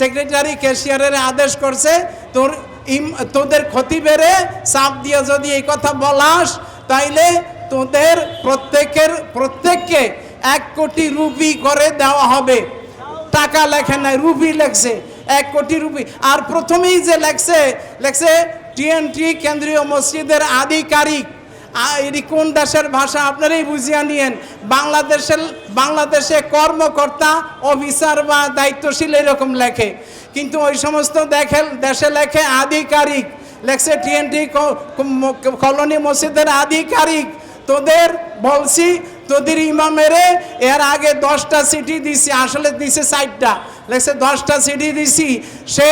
Secretary ক্যাশিয়ারের আদেশ করছে, তোর তোদের ক্ষতি বেড়ে চাপ দিয়ে যদি এই কথা বলাস, তাইলে তোদের প্রত্যেকের, প্রত্যেককে এক কোটি রুপি করে দেওয়া হবে। টাকা লেখে নাই, রুপি লেখছে, এক কোটি রুপি। আর প্রথমেই যে লেখছে লেখছে, টিএনটি কেন্দ্রীয় মসজিদের আধিকারিক। এটি কোন দেশের ভাষা? আপনারাই বুঝিয়া নিয়েন। বাংলাদেশের, বাংলাদেশে কর্মকর্তা, অফিসার বা দায়িত্বশীল এরকম লেখে। কিন্তু ওই সমস্ত দেখে দেশে লেখে আধিকারিক। লেখছে টিএনটি কলোনি মসজিদের আধিকারিক। তোদের বলছি, তোদের ইমামেরে এর আগে দশটা সিটি দিছি, আসলে দিছে সাইটটা লেখছে দশটা সিটি দিছি, সে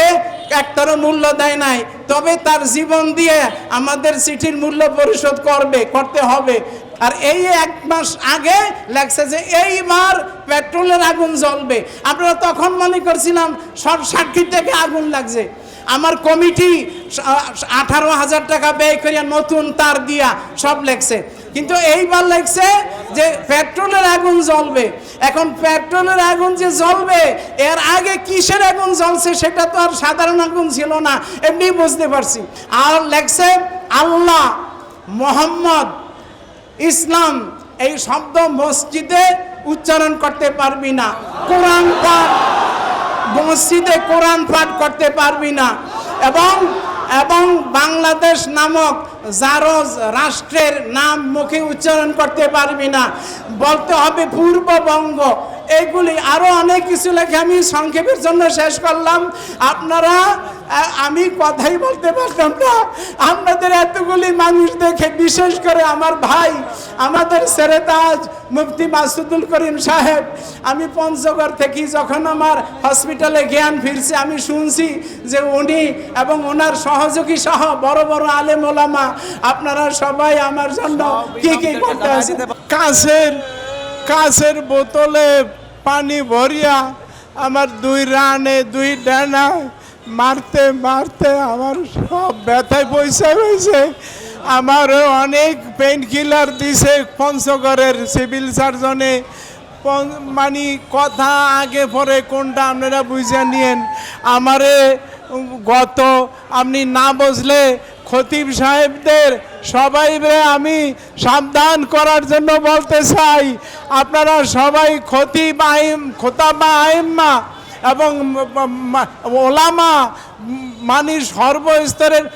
একটারও মূল্য দেয় নাই। তবে তার জীবন দিয়ে আমাদের চিঠির মূল্য পরিশোধ করবে, করতে হবে। আর এই এক মাস আগে লেখছে যে, এইবার পেট্রোলের আগুন জ্বলবে। আপনারা তখন মনে করছিলাম, সব সাক্ষী থেকে আগুন লাগছে। আমার কমিটি আঠারো হাজার টাকা ব্যয় করিয়া নতুন তার দিয়া সব লেখছে। কিন্তু এইবার লেখছে যে, পেট্রোলের আগুন জ্বলবে। এখন পেট্রোলের আগুন যে জ্বলবে, এর আগে কিসের আগুন জ্বলছে সেটা তো আর সাধারণ আগুন ছিল না, এমনি বুঝতে পারছি। আর লেখছে আল্লাহ মোহাম্মদ ইসলাম, এই শব্দ মসজিদে উচ্চারণ করতে পারবি না। কোরআন পাঠ মসজিদে কোরআন পাঠ করতে পারবি না। এবং এবং বাংলাদেশ নামক জারজ রাষ্ট্রের নাম মুখে উচ্চারণ করতে পারবি না। বলতে হবে পূর্ববঙ্গ। এগুলি আরও অনেক কিছু লেখে আমি সংক্ষেপের জন্য শেষ করলাম। আপনারা আমি কথাই বলতে পারতাম না। আপনাদের এতগুলি মানুষ দেখে বিশেষ করে আমার ভাই আমাদের সেরেতাজ মুফতি মাসুদুল করিম সাহেব আমি পঞ্চগড় থেকে যখন আমার হসপিটালে জ্ঞান ফিরছে আমি শুনছি যে উনি এবং ওনার সহযোগী সহ বড় বড় আলেম ওলামা আপনারা সবাই আমার জন্য কি কি করতে আছে কাঁচের কাঁচের বোতলে পানি ভরিয়া আমার দুই রানে দুই ডানা মারতে মারতে আমার সব ব্যথায় পয়সা হয়েছে আমারও অনেক পেন কিলার দিছে পঞ্চগড়ের সিভিল সার্জনে মানে কথা আগে পরে কোনটা আপনারা বুঝে নিয়েন। আমারে গত আপনি না বুঝলে খতিব সাহেবদের সবাই আমি সাবধান করার জন্য বলতে চাই। আপনারা সবাই খতিব আইম, খোতাবা আইম্মা। এবং ওলামা মানি সর্বস্তরের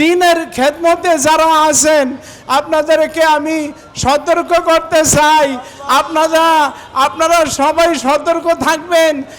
দিনের খেদমতে যারা আছেন, আপনাদেরকে আমি সতর্ক করতে চাই। আপনারা আপনারা সবাই সতর্ক থাকবেন।